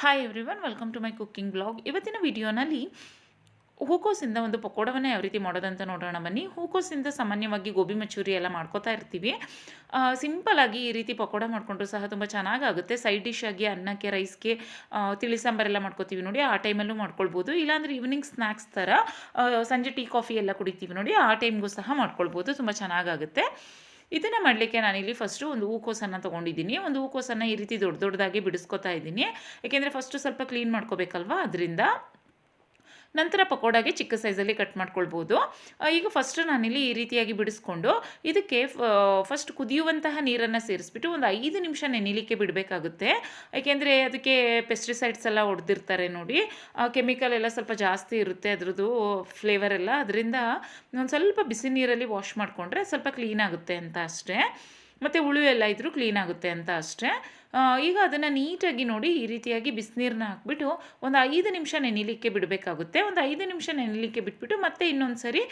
Hi everyone welcome to my cooking blog ಇವತ್ತಿನ ವಿಡಿಯೋನಲ್ಲಿ ಹೂಕೋಸಿಂದ ಒಂದು ಪಕೋಡವನ್ನು ಯಾವ ರೀತಿ ಮಾಡೋದಂತ ನೋಡೋಣ ಬನ್ನಿ. ಹೂಕೋಸಿಂದ ಸಾಮಾನ್ಯವಾಗಿ ಗೋಬಿ ಮಚೂರಿ ಎಲ್ಲ ಮಾಡ್ಕೋತಾ ಇರ್ತೀವಿ. ಸಿಂಪಲಾಗಿ ಈ ರೀತಿ ಪಕೋಡ ಮಾಡಿಕೊಂಡ್ರು ಸಹ ತುಂಬ ಚೆನ್ನಾಗಾಗುತ್ತೆ ಸೈಡ್ ಡಿಶ್ ಆಗಿ ಅನ್ನಕ್ಕೆ ರೈಸ್ಗೆ ತಿಳಿ ಸಾಂಬಾರೆಲ್ಲ ಮಾಡ್ಕೋತೀವಿ ನೋಡಿ, ಆ ಟೈಮಲ್ಲೂ ಮಾಡ್ಕೊಳ್ಬೋದು. ಇಲ್ಲಾಂದರೆ ಈವ್ನಿಂಗ್ ಸ್ನ್ಯಾಕ್ಸ್ ಥರ ಸಂಜೆ ಟೀ ಕಾಫಿ ಎಲ್ಲ ಕುಡಿತೀವಿ ನೋಡಿ, ಆ ಟೈಮ್ಗೂ ಸಹ ಮಾಡ್ಕೊಳ್ಬೋದು. ತುಂಬ ಚೆನ್ನಾಗಾಗುತ್ತೆ ಇದನ್ನು ಮಾಡಲಿಕ್ಕೆ ನಾನಿಲ್ಲಿ ಫಸ್ಟು ಒಂದು ಹೂಕೋಸನ್ನು ತೊಗೊಂಡಿದ್ದೀನಿ. ಒಂದು ಹೂಕೋಸನ್ನು ಈ ರೀತಿ ದೊಡ್ಡ ದೊಡ್ಡದಾಗಿ ಬಿಡಿಸ್ಕೊತಾ ಇದ್ದೀನಿ. ಏಕೆಂದರೆ ಫಸ್ಟು ಸ್ವಲ್ಪ ಕ್ಲೀನ್ ಮಾಡ್ಕೋಬೇಕಲ್ವಾ? ಅದರಿಂದ ನಂತರ ಪಕೋಡಾಗೆ ಚಿಕ್ಕ ಸೈಜಲ್ಲಿ ಕಟ್ ಮಾಡ್ಕೊಳ್ಬೋದು. ಈಗ ಫಸ್ಟ್ ನಾನಿಲ್ಲಿ ಈ ರೀತಿಯಾಗಿ ಬಿಡಿಸ್ಕೊಂಡು ಇದಕ್ಕೆ ಫಸ್ಟ್ ಕುದಿಯುವಂತಹ ನೀರನ್ನು ಸೇರಿಸ್ಬಿಟ್ಟು ಒಂದು ಐದು ನಿಮಿಷ ನೆನಿಲಿಕ್ಕೆ ಬಿಡಬೇಕಾಗುತ್ತೆ. ಏಕೆಂದರೆ ಅದಕ್ಕೆ ಪೆಸ್ಟಿಸೈಡ್ಸ್ ಎಲ್ಲ ಹೊಡೆದಿರ್ತಾರೆ ನೋಡಿ. ಕೆಮಿಕಲ್ ಎಲ್ಲ ಸ್ವಲ್ಪ ಜಾಸ್ತಿ ಇರುತ್ತೆ, ಅದರದ್ದು ಫ್ಲೇವರ್ ಎಲ್ಲ. ಅದರಿಂದ ಒಂದು ಸ್ವಲ್ಪ ಬಿಸಿ ನೀರಲ್ಲಿ ವಾಶ್ ಮಾಡಿಕೊಂಡ್ರೆ ಸ್ವಲ್ಪ ಕ್ಲೀನ್ ಆಗುತ್ತೆ ಅಂತ ಅಷ್ಟೇ. ಮತ್ತು ಹುಳು ಎಲ್ಲ ಇದ್ದರೂ ಕ್ಲೀನ್ ಆಗುತ್ತೆ ಅಂತ ಅಷ್ಟೇ. ಈಗ ಅದನ್ನು ನೀಟಾಗಿ ನೋಡಿ ಈ ರೀತಿಯಾಗಿ ಬಿಸಿನೀರನ್ನ ಹಾಕ್ಬಿಟ್ಟು ಒಂದು ಐದು ನಿಮಿಷ ನೆನಿಲಿಕ್ಕೆ ಬಿಡಬೇಕಾಗುತ್ತೆ. ಒಂದು ಐದು ನಿಮಿಷ ನೆನಿಲಿಕ್ಕೆ ಬಿಟ್ಬಿಟ್ಟು ಮತ್ತೆ ಇನ್ನೊಂದು ಸರಿ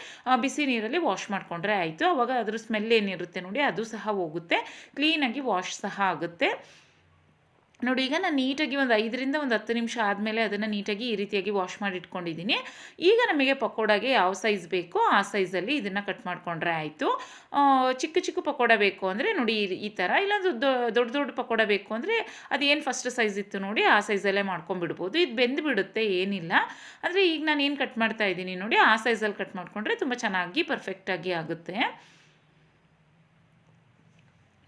ಬಿಸಿ ನೀರಲ್ಲಿ ವಾಶ್ ಮಾಡಿಕೊಂಡ್ರೆ ಆಯಿತು. ಆವಾಗ ಅದ್ರ ಸ್ಮೆಲ್ ಏನಿರುತ್ತೆ ನೋಡಿ, ಅದು ಸಹ ಹೋಗುತ್ತೆ. ಕ್ಲೀನಾಗಿ ವಾಶ್ ಸಹ ಆಗುತ್ತೆ. ನೋಡಿ, ಈಗ ನಾನು ನೀಟಾಗಿ ಒಂದು ಐದರಿಂದ ಒಂದು ಹತ್ತು ನಿಮಿಷ ಆದಮೇಲೆ ಅದನ್ನು ನೀಟಾಗಿ ಈ ರೀತಿಯಾಗಿ ವಾಶ್ ಮಾಡಿ ಇಟ್ಕೊಂಡಿದ್ದೀನಿ ಈಗ ನಮಗೆ ಪಕೋಡಾಗೆ ಯಾವ ಸೈಜ್ ಬೇಕೋ ಆ ಸೈಜಲ್ಲಿ ಇದನ್ನು ಕಟ್ ಮಾಡಿಕೊಂಡ್ರೆ ಆಯಿತು. ಚಿಕ್ಕ ಚಿಕ್ಕ ಪಕೋಡ ಬೇಕು ಅಂದರೆ ನೋಡಿ, ಈ- ಥರ ಇಲ್ಲಾಂದ್ರೆ ದೊಡ್ಡ ದೊಡ್ಡ ಪಕೋಡ ಬೇಕು ಅಂದರೆ ಅದೇನು ಫಸ್ಟ್ ಸೈಜ್ ಇತ್ತು ನೋಡಿ, ಆ ಸೈಜಲ್ಲೇ ಮಾಡ್ಕೊಂಡ್ಬಿಡ್ಬೋದು. ಇದು ಬೆಂದು ಬಿಡುತ್ತೆ ಏನಿಲ್ಲ. ಅಂದರೆ ಈಗ ನಾನು ಏನು ಕಟ್ ಮಾಡ್ತಾ ಇದ್ದೀನಿ ನೋಡಿ, ಆ ಸೈಜಲ್ಲಿ ಕಟ್ ಮಾಡಿಕೊಂಡ್ರೆ ತುಂಬ ಚೆನ್ನಾಗಿ ಪರ್ಫೆಕ್ಟಾಗಿ ಆಗುತ್ತೆ.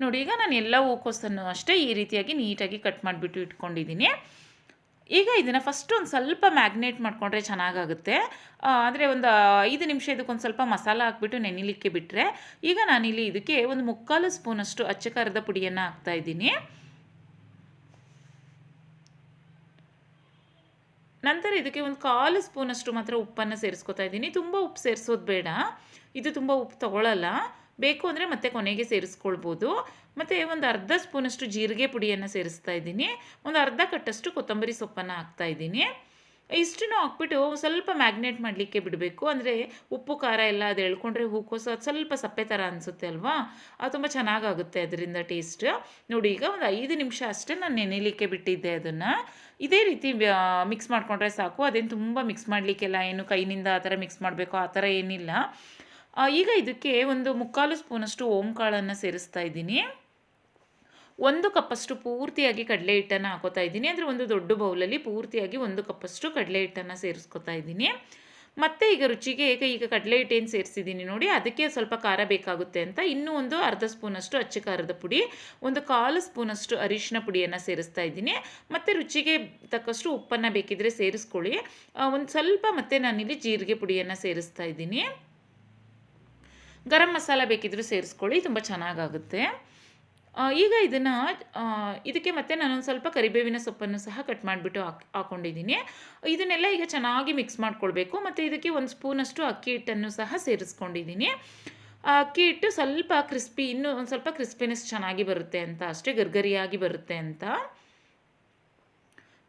ನೋಡಿ, ಈಗ ನಾನು ಎಲ್ಲ ಹೂಕೋಸನ್ನು ಅಷ್ಟೇ ಈ ರೀತಿಯಾಗಿ ನೀಟಾಗಿ ಕಟ್ ಮಾಡಿಬಿಟ್ಟು ಇಟ್ಕೊಂಡಿದ್ದೀನಿ. ಈಗ ಇದನ್ನು ಫಸ್ಟ್ ಒಂದು ಸ್ವಲ್ಪ ಮ್ಯಾಗ್ನೇಟ್ ಮಾಡಿಕೊಂಡ್ರೆ ಚೆನ್ನಾಗಾಗುತ್ತೆ. ಅಂದರೆ ಒಂದು ಐದು ನಿಮಿಷ ಇದಕ್ಕೊಂದು ಸ್ವಲ್ಪ ಮಸಾಲ ಹಾಕ್ಬಿಟ್ಟು ನೆನಿಲಿಕ್ಕೆ ಬಿಟ್ಟರೆ ಈಗ ನಾನಿಲ್ಲಿ ಇದಕ್ಕೆ ಒಂದು ಮುಕ್ಕಾಲು ಸ್ಪೂನಷ್ಟು ಅಚ್ಚ ಖಾರದ ಪುಡಿಯನ್ನು ಹಾಕ್ತಾ ಇದ್ದೀನಿ. ನಂತರ ಇದಕ್ಕೆ ಒಂದು ಕಾಲು ಸ್ಪೂನಷ್ಟು ಮಾತ್ರ ಉಪ್ಪನ್ನು ಸೇರಿಸ್ಕೊತಾ ಇದ್ದೀನಿ. ತುಂಬ ಉಪ್ಪು ಸೇರಿಸೋದು ಬೇಡ. ಇದು ತುಂಬ ಉಪ್ಪು ತಗೊಳ್ಳಲ್ಲ ಬೇಕು ಅಂದರೆ ಮತ್ತೆ ಕೊನೆಗೆ ಸೇರಿಸ್ಕೊಳ್ಬೋದು. ಮತ್ತು ಒಂದು ಅರ್ಧ ಸ್ಪೂನಷ್ಟು ಜೀರಿಗೆ ಪುಡಿಯನ್ನು ಸೇರಿಸ್ತಾ ಇದ್ದೀನಿ. ಒಂದು ಅರ್ಧ ಕಟ್ಟಷ್ಟು ಕೊತ್ತಂಬರಿ ಸೊಪ್ಪನ್ನು ಹಾಕ್ತಾ ಇದ್ದೀನಿ. ಇಷ್ಟನ್ನು ಹಾಕ್ಬಿಟ್ಟು ಸ್ವಲ್ಪ ಮ್ಯಾಗ್ನೇಟ್ ಮಾಡಲಿಕ್ಕೆ ಬಿಡಬೇಕು. ಅಂದರೆ ಉಪ್ಪು, ಖಾರ ಎಲ್ಲ ಅದು ಎಳ್ಕೊಂಡ್ರೆ ಹೂಕೋಸು ಅದು ಸ್ವಲ್ಪ ಸಪ್ಪೆ ಥರ ಅನಿಸುತ್ತೆ ಅಲ್ವಾ? ಅದು ತುಂಬ ಚೆನ್ನಾಗಾಗುತ್ತೆ ಅದರಿಂದ ಟೇಸ್ಟ್. ನೋಡಿ, ಈಗ ಒಂದು ಐದು ನಿಮಿಷ ಅಷ್ಟೇ ನಾನು ನೆನೆಯಲಿಕ್ಕೆ ಬಿಟ್ಟಿದ್ದೆ ಅದನ್ನು. ಇದೇ ರೀತಿ ಮಿಕ್ಸ್ ಮಾಡಿಕೊಂಡ್ರೆ ಸಾಕು. ಅದೇನು ತುಂಬ ಮಿಕ್ಸ್ ಮಾಡಲಿಕ್ಕೆಲ್ಲ ಏನು ಕೈನಿಂದ ಆ ಥರ ಮಿಕ್ಸ್ ಮಾಡಬೇಕು ಆ ಥರ ಏನಿಲ್ಲ. ಈಗ ಇದಕ್ಕೆ ಒಂದು ಮುಕ್ಕಾಲು ಸ್ಪೂನಷ್ಟು ಓಂಕಾಳನ್ನು ಸೇರಿಸ್ತಾ ಇದ್ದೀನಿ. ಒಂದು ಕಪ್ಪಷ್ಟು ಪೂರ್ತಿಯಾಗಿ ಕಡಲೆ ಹಿಟ್ಟನ್ನು ಹಾಕೋತಾ ಇದ್ದೀನಿ. ಅಂದರೆ ಒಂದು ದೊಡ್ಡ ಬೌಲಲ್ಲಿ ಪೂರ್ತಿಯಾಗಿ ಒಂದು ಕಪ್ಪಷ್ಟು ಕಡಲೆ ಹಿಟ್ಟನ್ನು ಸೇರಿಸ್ಕೊತಾ ಇದ್ದೀನಿ. ಮತ್ತು ಈಗ ರುಚಿಗೆ ಈಗ ಈಗ ಕಡಲೆ ಹಿಟ್ಟೇನು ಸೇರಿಸಿದ್ದೀನಿ ನೋಡಿ, ಅದಕ್ಕೆ ಸ್ವಲ್ಪ ಖಾರ ಬೇಕಾಗುತ್ತೆ ಅಂತ ಇನ್ನೂ ಒಂದು ಅರ್ಧ ಸ್ಪೂನಷ್ಟು ಅಚ್ಚ ಖಾರದ ಪುಡಿ, ಒಂದು ಕಾಲು ಸ್ಪೂನಷ್ಟು ಅರಿಶಿನ ಪುಡಿಯನ್ನು ಸೇರಿಸ್ತಾ ಇದ್ದೀನಿ. ಮತ್ತು ರುಚಿಗೆ ತಕ್ಕಷ್ಟು ಉಪ್ಪನ್ನು ಬೇಕಿದ್ರೆ ಸೇರಿಸ್ಕೊಳ್ಳಿ. ಒಂದು ಸ್ವಲ್ಪ ಮತ್ತೆ ನಾನಿಲ್ಲಿ ಜೀರಿಗೆ ಪುಡಿಯನ್ನು ಸೇರಿಸ್ತಾ ಇದ್ದೀನಿ. ಗರಂ ಮಸಾಲ ಬೇಕಿದ್ದರೂ ಸೇರಿಸ್ಕೊಳ್ಳಿ, ತುಂಬ ಚೆನ್ನಾಗಾಗುತ್ತೆ. ಈಗ ಇದನ್ನು ಇದಕ್ಕೆ ಮತ್ತೆ ನಾನೊಂದು ಸ್ವಲ್ಪ ಕರಿಬೇವಿನ ಸೊಪ್ಪನ್ನು ಸಹ ಕಟ್ ಮಾಡಿಬಿಟ್ಟು ಹಾಕ್ ಹಾಕ್ಕೊಂಡಿದ್ದೀನಿ ಇದನ್ನೆಲ್ಲ ಈಗ ಚೆನ್ನಾಗಿ ಮಿಕ್ಸ್ ಮಾಡ್ಕೊಳ್ಬೇಕು. ಮತ್ತು ಇದಕ್ಕೆ ಒಂದು ಸ್ಪೂನಷ್ಟು ಅಕ್ಕಿ ಹಿಟ್ಟನ್ನು ಸಹ ಸೇರಿಸ್ಕೊಂಡಿದ್ದೀನಿ. ಅಕ್ಕಿ ಹಿಟ್ಟು ಸ್ವಲ್ಪ ಕ್ರಿಸ್ಪಿ ಇನ್ನೂ ಒಂದು ಸ್ವಲ್ಪ ಕ್ರಿಸ್ಪಿನೆಸ್ ಚೆನ್ನಾಗಿ ಬರುತ್ತೆ ಅಂತ, ಅಷ್ಟೇ ಗರ್ಗರಿಯಾಗಿ ಬರುತ್ತೆ ಅಂತ.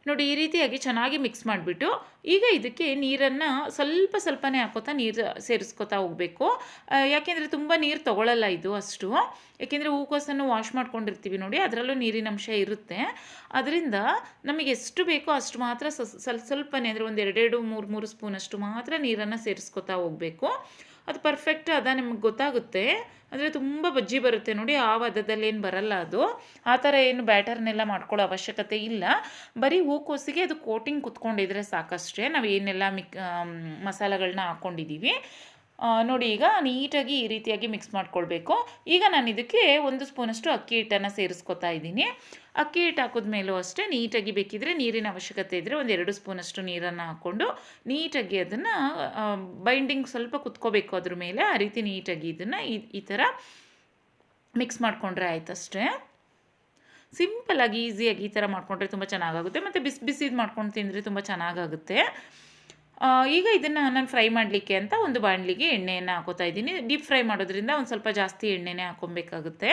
ನೋಡಿ, ಈ ರೀತಿಯಾಗಿ ಚೆನ್ನಾಗಿ ಮಿಕ್ಸ್ ಮಾಡಿಬಿಟ್ಟು ಈಗ ಇದಕ್ಕೆ ನೀರನ್ನು ಸ್ವಲ್ಪ ಸ್ವಲ್ಪನೇ ಹಾಕೋತಾ ನೀರು ಸೇರಿಸ್ಕೊತಾ ಹೋಗಬೇಕು. ಯಾಕೆಂದರೆ ತುಂಬ ನೀರು ತಗೊಳ್ಳಲ್ಲ ಇದು ಅಷ್ಟು. ಯಾಕೆಂದರೆ ಹೂಕೋಸನ್ನು ವಾಶ್ ಮಾಡ್ಕೊಂಡಿರ್ತೀವಿ ನೋಡಿ, ಅದರಲ್ಲೂ ನೀರಿನ ಅಂಶ ಇರುತ್ತೆ. ಅದರಿಂದ ನಮಗೆ ಎಷ್ಟು ಬೇಕೋ ಅಷ್ಟು ಮಾತ್ರ ಸ್ವಲ್ಪ ಸ್ವಲ್ಪನೇ, ಅಂದರೆ ಒಂದು ಎರಡೆರಡು, ಮೂರು ಮೂರು ಸ್ಪೂನಷ್ಟು ಮಾತ್ರ ನೀರನ್ನು ಸೇರಿಸ್ಕೊತಾ ಹೋಗಬೇಕು. ಅದು ಪರ್ಫೆಕ್ಟ್ ಅದ ನಿಮ್ಗೆ ಗೊತ್ತಾಗುತ್ತೆ. ಅಂದರೆ ತುಂಬ ಬಜ್ಜಿ ಬರುತ್ತೆ ನೋಡಿ, ಆ ವಧದಲ್ಲಿ ಏನು ಬರಲ್ಲ ಅದು. ಆ ಥರ ಏನು ಬ್ಯಾಟರ್ನೆಲ್ಲ ಮಾಡ್ಕೊಳ್ಳೋ ಅವಶ್ಯಕತೆ ಇಲ್ಲ. ಬರೀ ಹೂಕೋಸಿಗೆ ಅದು ಕೋಟಿಂಗ್ ಕುತ್ಕೊಂಡಿದ್ರೆ ಸಾಕಷ್ಟೇ. ನಾವು ಏನೆಲ್ಲ ಮಿಕ್ ಮಸಾಲೆಗಳನ್ನ ಹಾಕ್ಕೊಂಡಿದ್ದೀವಿ ನೋಡಿ ಈಗ ನೀಟಾಗಿ ಈ ರೀತಿಯಾಗಿ ಮಿಕ್ಸ್ ಮಾಡ್ಕೊಳ್ಬೇಕು. ಈಗ ನಾನು ಇದಕ್ಕೆ ಒಂದು ಸ್ಪೂನಷ್ಟು ಅಕ್ಕಿ ಹಿಟ್ಟನ್ನು ಸೇರಿಸ್ಕೊತಾ ಇದ್ದೀನಿ. ಅಕ್ಕಿ ಹಿಟ್ಟು ಹಾಕಿದ್ಮೇಲೂ ಅಷ್ಟೇ ನೀಟಾಗಿ ಬೇಕಿದ್ರೆ ನೀರಿನ ಅವಶ್ಯಕತೆ ಇದ್ದರೆ ಒಂದು ಎರಡು ಸ್ಪೂನಷ್ಟು ನೀರನ್ನು ಹಾಕ್ಕೊಂಡು ನೀಟಾಗಿ ಅದನ್ನು ಬೈಂಡಿಂಗ್ ಸ್ವಲ್ಪ ಕುತ್ಕೋಬೇಕು ಅದ್ರ ಮೇಲೆ. ಆ ರೀತಿ ನೀಟಾಗಿ ಇದನ್ನು ಈ ಈ ಥರ ಮಿಕ್ಸ್ ಮಾಡಿಕೊಂಡ್ರೆ ಆಯ್ತಷ್ಟೇ. ಸಿಂಪಲಾಗಿ ಈಸಿಯಾಗಿ ಈ ಥರ ಮಾಡಿಕೊಂಡ್ರೆ ತುಂಬ ಚೆನ್ನಾಗಾಗುತ್ತೆ. ಮತ್ತು ಬಿಸಿ ಬಿಸಿದು ಮಾಡ್ಕೊಂಡು ತಿಂದರೆ ತುಂಬ ಚೆನ್ನಾಗಾಗುತ್ತೆ. ಈಗ ಇದನ್ನು ನಾನು ಫ್ರೈ ಮಾಡಲಿಕ್ಕೆ ಅಂತ ಒಂದು ಬಾಣಲಿಗೆ ಎಣ್ಣೆಯನ್ನು ಹಾಕೋತಾ ಇದ್ದೀನಿ. ಡೀಪ್ ಫ್ರೈ ಮಾಡೋದ್ರಿಂದ ಒಂದು ಸ್ವಲ್ಪ ಜಾಸ್ತಿ ಎಣ್ಣೆನೇ ಹಾಕೊಬೇಕಾಗುತ್ತೆ.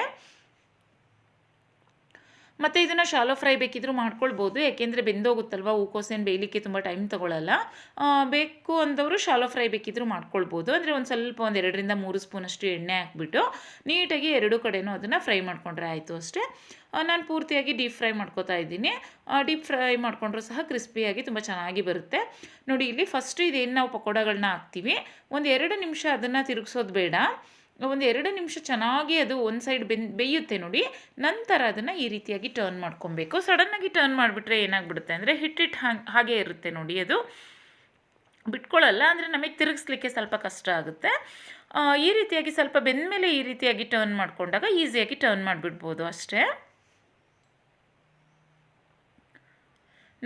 ಮತ್ತು ಇದನ್ನು ಶಾಲೋ ಫ್ರೈ ಬೇಕಿದ್ದರೂ ಮಾಡ್ಕೊಳ್ಬೋದು. ಯಾಕೆಂದರೆ ಬೆಂದೋಗುತ್ತಲ್ವ ಹೂಕೋಸೇನು ಬೇಯಲಿಕ್ಕೆ ತುಂಬ ಟೈಮ್ ತೊಗೊಳ್ಳಲ್ಲ ಬೇಕು ಅಂದವರು ಶಾಲೋ ಫ್ರೈ ಬೇಕಿದ್ದರೂ ಮಾಡ್ಕೊಳ್ಬೋದು. ಅಂದರೆ ಒಂದು ಸ್ವಲ್ಪ ಒಂದು ಎರಡರಿಂದ ಮೂರು ಸ್ಪೂನಷ್ಟು ಎಣ್ಣೆ ಹಾಕ್ಬಿಟ್ಟು ನೀಟಾಗಿ ಎರಡೂ ಕಡೆಯೂ ಅದನ್ನು ಫ್ರೈ ಮಾಡಿಕೊಂಡ್ರೆ ಆಯಿತು ಅಷ್ಟೇ. ನಾನು ಪೂರ್ತಿಯಾಗಿ ಡೀಪ್ ಫ್ರೈ ಮಾಡ್ಕೊತಾ ಇದ್ದೀನಿ. ಡೀಪ್ ಫ್ರೈ ಮಾಡಿಕೊಂಡ್ರೂ ಸಹ ಕ್ರಿಸ್ಪಿಯಾಗಿ ತುಂಬ ಚೆನ್ನಾಗಿ ಬರುತ್ತೆ. ನೋಡಿ, ಇಲ್ಲಿ ಫಸ್ಟು ಇದೇನು ನಾವು ಪಕೋಡಗಳನ್ನ ಹಾಕ್ತೀವಿ. ಒಂದು ಎರಡು ನಿಮಿಷ ಅದನ್ನು ತಿರುಗಿಸೋದು ಬೇಡ. ಒಂದು ಎರಡು ನಿಮಿಷ ಚೆನ್ನಾಗಿ ಅದು ಒಂದು ಸೈಡ್ ಬೆನ್, ಬೇಯುತ್ತೆ ನೋಡಿ. ನಂತರ ಅದನ್ನು ಈ ರೀತಿಯಾಗಿ ಟರ್ನ್ ಮಾಡ್ಕೊಬೇಕು. ಸಡನ್ನಾಗಿ ಟರ್ನ್ ಮಾಡಿಬಿಟ್ರೆ ಏನಾಗ್ಬಿಡುತ್ತೆ ಅಂದರೆ ಹಿಟ್ ಹಿಟ್ ಹಾಗೆ ಇರುತ್ತೆ ನೋಡಿ ಅದು. ಬಿಟ್ಕೊಳ್ಳಲ್ಲ ಅಂದರೆ ನಮಗೆ ತಿರುಗಿಸ್ಲಿಕ್ಕೆ ಸ್ವಲ್ಪ ಕಷ್ಟ ಆಗುತ್ತೆ. ಈ ರೀತಿಯಾಗಿ ಸ್ವಲ್ಪ ಬೆಂದಮೇಲೆ ಈ ರೀತಿಯಾಗಿ ಟರ್ನ್ ಮಾಡಿಕೊಂಡಾಗ ಈಸಿಯಾಗಿ ಟರ್ನ್ ಮಾಡಿಬಿಡ್ಬೋದು ಅಷ್ಟೇ.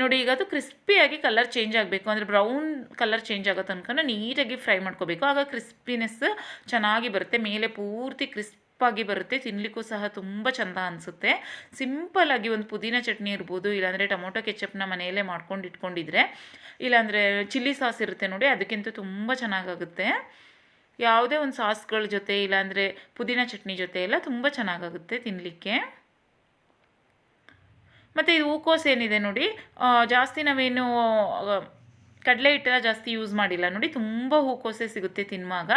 ನೋಡಿ, ಈಗ ಅದು ಕ್ರಿಸ್ಪಿಯಾಗಿ ಕಲರ್ ಚೇಂಜ್ ಆಗಬೇಕು. ಅಂದರೆ ಬ್ರೌನ್ ಕಲರ್ ಚೇಂಜ್ ಆಗೋ ತನಕ ನೀಟಾಗಿ ಫ್ರೈ ಮಾಡ್ಕೋಬೇಕು. ಆಗ ಕ್ರಿಸ್ಪಿನೆಸ್ ಚೆನ್ನಾಗಿ ಬರುತ್ತೆ. ಮೇಲೆ ಪೂರ್ತಿ ಕ್ರಿಸ್ಪಾಗಿ ಬರುತ್ತೆ. ತಿನ್ನಲಿಕ್ಕೂ ಸಹ ತುಂಬ ಚೆಂದ ಅನಿಸುತ್ತೆ. ಸಿಂಪಲ್ಲಾಗಿ ಒಂದು ಪುದೀನ ಚಟ್ನಿ ಇರ್ಬೋದು, ಇಲ್ಲಾಂದರೆ ಟೊಮೊಟೊ ಕೆಚಪ್ನ ಮನೆಯಲ್ಲೇ ಮಾಡ್ಕೊಂಡು ಇಟ್ಕೊಂಡಿದ್ರೆ, ಇಲ್ಲಾಂದರೆ ಚಿಲ್ಲಿ ಸಾಸ್ ಇರುತ್ತೆ ನೋಡಿ, ಅದಕ್ಕಿಂತ ತುಂಬ ಚೆನ್ನಾಗಾಗುತ್ತೆ. ಯಾವುದೇ ಒಂದು ಸಾಸ್ಗಳ ಜೊತೆ, ಇಲ್ಲಾಂದರೆ ಪುದೀನ ಚಟ್ನಿ ಜೊತೆ ಎಲ್ಲ ತುಂಬ ಚೆನ್ನಾಗಾಗುತ್ತೆ ತಿನ್ನಲಿಕ್ಕೆ ಮತ್ತು ಇದು ಹೂಕೋಸು ಏನಿದೆ ನೋಡಿ ಜಾಸ್ತಿ ನಾವೇನು ಕಡಲೆ ಹಿಟ್ಟೆಲ್ಲ ಜಾಸ್ತಿ ಯೂಸ್ ಮಾಡಿಲ್ಲ ನೋಡಿ, ತುಂಬ ಹೂಕೋಸೆ ಸಿಗುತ್ತೆ ತಿನ್ನುವಾಗ.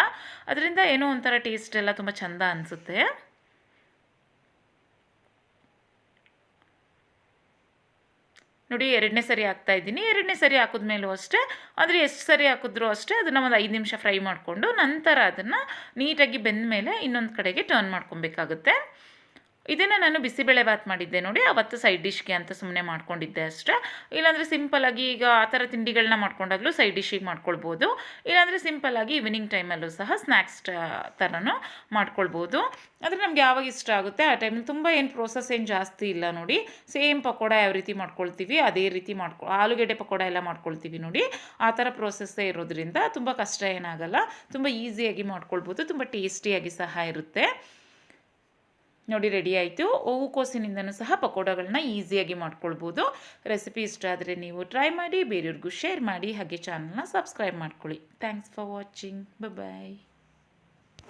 ಅದರಿಂದ ಏನೋ ಒಂಥರ ಟೇಸ್ಟ್ ಎಲ್ಲ ತುಂಬ ಚೆಂದ ಅನಿಸುತ್ತೆ. ನೋಡಿ, ಎರಡನೇ ಸರಿ ಹಾಕ್ತಾ ಇದ್ದೀನಿ. ಎರಡನೇ ಸರಿ ಹಾಕಿದ್ಮೇಲೂ ಅಷ್ಟೇ, ಆದರೆ ಎಷ್ಟು ಸರಿ ಹಾಕಿದ್ರೂ ಅಷ್ಟೇ, ಅದನ್ನು ಒಂದು ಐದು ನಿಮಿಷ ಫ್ರೈ ಮಾಡಿಕೊಂಡು ನಂತರ ಅದನ್ನು ನೀಟಾಗಿ ಬೆಂದ ಮೇಲೆ ಇನ್ನೊಂದು ಕಡೆಗೆ ಟರ್ನ್ ಮಾಡ್ಕೊಬೇಕಾಗುತ್ತೆ. ಇದನ್ನು ನಾನು ಬಿಸಿಬೇಳೆ ಬಾತ್ ಮಾಡಿದ್ದೆ ನೋಡಿ, ಅವತ್ತು ಸೈಡ್ ಡಿಶ್ಗೆ ಅಂತ ಸುಮ್ಮನೆ ಮಾಡ್ಕೊಂಡಿದ್ದೆ ಅಷ್ಟೇ. ಇಲ್ಲಾಂದರೆ ಸಿಂಪಲಾಗಿ ಈಗ ಆ ಥರ ತಿಂಡಿಗಳನ್ನ ಮಾಡ್ಕೊಂಡಾಗಲೂ ಸೈಡ್ ಡಿಶಿಗೆ ಮಾಡ್ಕೊಳ್ಬೋದು. ಇಲ್ಲಾಂದರೆ ಸಿಂಪಲಾಗಿ ಈವ್ನಿಂಗ್ ಟೈಮಲ್ಲೂ ಸಹ ಸ್ನ್ಯಾಕ್ಸ್ ಥರನೂ ಮಾಡ್ಕೊಳ್ಬೋದು. ಆದರೆ ನಮ್ಗೆ ಯಾವಾಗ ಇಷ್ಟ ಆಗುತ್ತೆ ಆ ಟೈಮಲ್ಲಿ ತುಂಬ ಏನು ಪ್ರೋಸೆಸ್ ಏನು ಜಾಸ್ತಿ ಇಲ್ಲ ನೋಡಿ. ಸೇಮ್ ಪಕೋಡ ಯಾವ ರೀತಿ ಮಾಡ್ಕೊಳ್ತೀವಿ, ಅದೇ ರೀತಿ ಮಾಡ್ಕೊ, ಆಲೂಗೆಡ್ಡೆ ಪಕೋಡ ಎಲ್ಲ ಮಾಡ್ಕೊಳ್ತೀವಿ ನೋಡಿ. ಆ ಥರ ಪ್ರೋಸೆಸ್ಸೇ ಇರೋದ್ರಿಂದ ತುಂಬ ಕಷ್ಟ ಏನಾಗಲ್ಲ, ತುಂಬ ಈಸಿಯಾಗಿ ಮಾಡ್ಕೊಳ್ಬೋದು, ತುಂಬ ಟೇಸ್ಟಿಯಾಗಿ ಸಹ ಇರುತ್ತೆ. ನೋಡಿ ರೆಡಿ ಆಯಿತು. ಹೂಕೋಸಿನಿಂದನೂ ಸಹ ಪಕೋಡಗಳನ್ನ ಈಸಿಯಾಗಿ ಮಾಡ್ಕೊಳ್ಬೋದು. ರೆಸಿಪಿ ಇಷ್ಟ ಆದರೆ ನೀವು ಟ್ರೈ ಮಾಡಿ, ಬೇರೆಯವ್ರಿಗೂ ಶೇರ್ ಮಾಡಿ, ಹಾಗೆ ಚಾನಲ್ನ ಸಬ್ಸ್ಕ್ರೈಬ್ ಮಾಡ್ಕೊಳ್ಳಿ. Thanks for watching bye